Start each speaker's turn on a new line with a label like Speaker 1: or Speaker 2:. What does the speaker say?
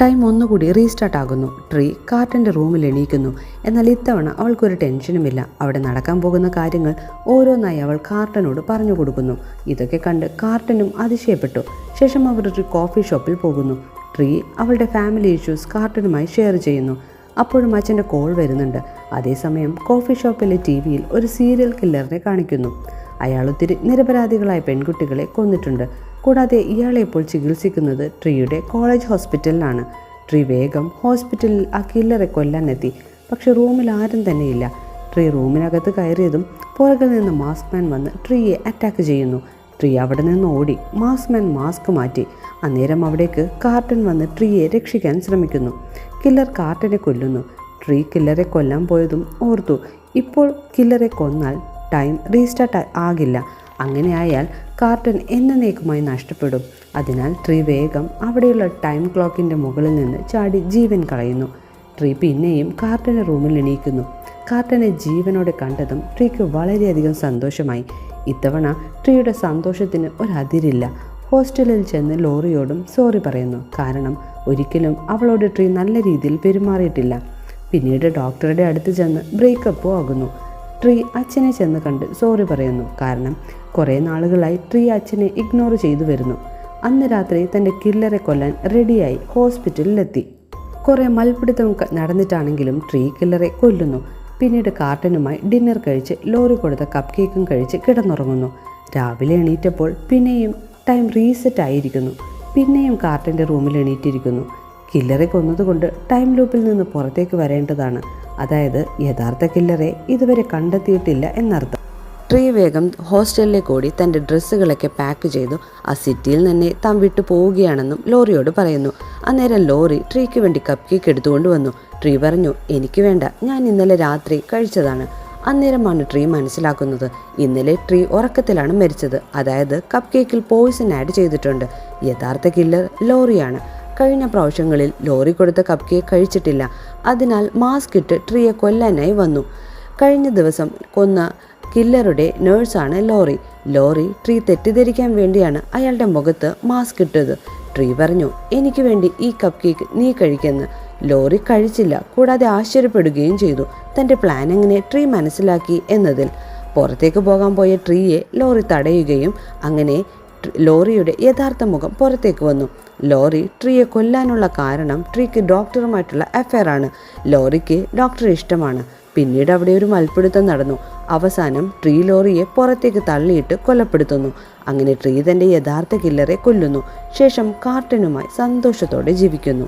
Speaker 1: Time ഒന്നുകൂടി restart ആകുന്നു. Tree കാർട്ടന്റെ റൂമിൽ എണീക്കുന്നു. എന്നാൽ ഇത്തവണ അവൾക്കൊരു ടെൻഷനുമില്ല അവിടെ നടക്കാൻ പോകുന്ന കാര്യങ്ങൾ ഓരോന്നായി അവൾ കാർട്ടനോട് പറഞ്ഞു കൊടുക്കുന്നു. ഇതൊക്കെ കണ്ട് കാർട്ടനും അതിശയപ്പെട്ടു. ശേഷം അവർ ഒരു കോഫി ഷോപ്പിൽ പോകുന്നു. ട്രീ അവളുടെ ഫാമിലി ഇഷ്യൂസ് കാർട്ടനുമായി ഷെയർ ചെയ്യുന്നു. അപ്പോഴും അച്ഛന്റെ കോൾ വരുന്നുണ്ട്. അതേസമയം കോഫി ഷോപ്പിലെ ടി വിയിൽ ഒരു സീരിയൽ കില്ലറിനെ കാണിക്കുന്നു. അയാൾ ഒത്തിരി നിരപരാധികളായ പെൺകുട്ടികളെ കൊന്നിട്ടുണ്ട്. കൂടാതെ ഇയാളെ ഇപ്പോൾ ചികിത്സിക്കുന്നത് ട്രീയുടെ കോളേജ് ഹോസ്പിറ്റലിലാണ്. ട്രീ വേഗം ഹോസ്പിറ്റലിൽ ആ കില്ലറെ കൊല്ലാനെത്തി പക്ഷെ റൂമിൽ ആരും തന്നെയില്ല. ട്രീ റൂമിനകത്ത് കയറിയതും പുറകിൽ നിന്ന് മാസ്ക് മാൻ വന്ന് ട്രീയെ അറ്റാക്ക് ചെയ്യുന്നു. ട്രീ അവിടെ നിന്ന് ഓടി മാസ്ക് മാൻ മാസ്ക് മാറ്റി. അന്നേരം അവിടേക്ക് കാർട്ടൺ വന്ന് ട്രീയെ രക്ഷിക്കാൻ ശ്രമിക്കുന്നു. കില്ലർ കാർട്ടനെ കൊല്ലുന്നു. ട്രീ കില്ലറെ കൊല്ലാൻ പോയതും ഓർത്തു. ഇപ്പോൾ കില്ലറെ കൊന്നാൽ ടൈം റീസ്റ്റാർട്ട് ആകില്ല. അങ്ങനെയായാൽ കാർട്ടൺ എന്നേക്കുമായി നഷ്ടപ്പെടും. അതിനാൽ ട്രീ വേഗം അവിടെയുള്ള ടൈം ക്ലോക്കിന്റെ മുകളിൽ നിന്ന് ചാടി ജീവൻ കളയുന്നു. ട്രീ പിന്നെയും കാർട്ടനെ റൂമിൽ എണീക്കുന്നു. കാർട്ടനെ ജീവനോടെ കണ്ടതും ട്രീക്ക് വളരെയധികം സന്തോഷമായി. ഇത്തവണ ട്രീയുടെ സന്തോഷത്തിന് ഒരതിരില്ല ഹോസ്റ്റലിൽ ചെന്ന് ലോറിയോടും സോറി പറയുന്നു. കാരണം ഒരിക്കലും അവളോട് ട്രീ നല്ല രീതിയിൽ പെരുമാറിയിട്ടില്ല. പിന്നീട് ഡോക്ടറുടെ അടുത്ത് ചെന്ന് ബ്രേക്കപ്പും ആകുന്നു. ട്രീ അച്ഛനെ ചെന്ന് കണ്ട് സോറി പറയുന്നു. കാരണം കുറേ നാളുകളായി ട്രീ അച്ഛനെ ഇഗ്നോർ ചെയ്തു വരുന്നു. അന്ന് രാത്രി തന്റെ കില്ലറെ കൊല്ലാൻ റെഡിയായി ഹോസ്പിറ്റലിലെത്തി. കുറേ മൽപിടുത്തം നടന്നിട്ടാണെങ്കിലും ട്രീ കില്ലറെ കൊല്ലുന്നു. പിന്നീട് കാർട്ടനുമായി ഡിന്നർ കഴിച്ച് ലോറി കൊടുത്ത കപ്പ് കേക്കും കഴിച്ച് കിടന്നുറങ്ങുന്നു. രാവിലെ എണീറ്റപ്പോൾ പിന്നെയും ടൈം റീസെറ്റ് ആയിരിക്കുന്നു പിന്നെയും കാർട്ടന്റെ റൂമിൽ എണീറ്റിരിക്കുന്നു. കില്ലറെ കൊന്നതുകൊണ്ട് ടൈം ലൂപ്പിൽ നിന്ന് പുറത്തേക്ക് വരേണ്ടതാണ്. അതായത് യഥാർത്ഥ കില്ലറെ ഇതുവരെ കണ്ടെത്തിയിട്ടില്ല എന്നർത്ഥം. ട്രീ വേഗം ഹോസ്റ്റലിലേക്ക് ഓടി തന്റെ ഡ്രസ്സുകളൊക്കെ പാക്ക് ചെയ്തു. ആ സിറ്റിയിൽ തന്നെ താൻ വിട്ടു പോവുകയാണെന്നും ലോറിയോട് പറയുന്നു. അന്നേരം ലോറി ട്രീക്ക് വേണ്ടി കപ്പ് കേക്ക് എടുത്തുകൊണ്ട് വന്നു. ട്രീ പറഞ്ഞു എനിക്ക് വേണ്ട. ഞാൻ ഇന്നലെ രാത്രി കഴിച്ചതാണ്. അന്നേരമാണ് ട്രീ മനസ്സിലാക്കുന്നത്. ഇന്നലെ ട്രീ ഉറക്കത്തിലാണ് മരിച്ചത്. അതായത് കപ്പ് കേക്കിൽ പോയിസൺ ആഡ് ചെയ്തിട്ടുണ്ട്. യഥാർത്ഥ കില്ലർ ലോറിയാണ്. കഴിഞ്ഞ പ്രാവശ്യങ്ങളിൽ ലോറി കൊടുത്ത കപ്പ് കേക്ക് കഴിച്ചിട്ടില്ല. അതിനാൽ മാസ്ക് ഇട്ട് ട്രീയെ കൊല്ലാനായി വന്നു. കഴിഞ്ഞ ദിവസം കൊന്ന കില്ലറുടെ നേഴ്സാണ് ലോറി. ലോറി ട്രീ തെറ്റിദ്ധരിക്കാൻ വേണ്ടിയാണ് അയാളുടെ മുഖത്ത് മാസ്ക് ഇട്ടത്. ട്രീ പറഞ്ഞു എനിക്ക് വേണ്ടി ഈ കപ്പ് കേക്ക് നീ കഴിക്കുന്ന. ലോറി കഴിച്ചില്ല കൂടാതെ ആശ്ചര്യപ്പെടുകയും ചെയ്തു തന്റെ പ്ലാൻ എങ്ങനെ ട്രീ മനസ്സിലാക്കി എന്നതിൽ. പുറത്തേക്ക് പോകാൻ പോയ ട്രീയെ ലോറി തടയുകയും അങ്ങനെ ലോറിയുടെ യഥാർത്ഥ മുഖം പുറത്തേക്ക് വന്നു. ലോറി ട്രീയെ കൊല്ലാനുള്ള കാരണം ട്രീക്ക് ഡോക്ടറുമായിട്ടുള്ള അഫയർ ആണ്. ലോറിക്ക് ഡോക്ടറെ ഇഷ്ടമാണ്. പിന്നീട് അവിടെ ഒരു മൽപ്പിടുത്തം നടന്നു. അവസാനം ട്രീ ലോറിയെ പുറത്തേക്ക് തള്ളിയിട്ട് കൊലപ്പെടുത്തുന്നു. അങ്ങനെ ട്രീ തന്റെ യഥാർത്ഥ കില്ലറെ കൊല്ലുന്നു. ശേഷം കാർട്ടനുമായി സന്തോഷത്തോടെ ജീവിക്കുന്നു.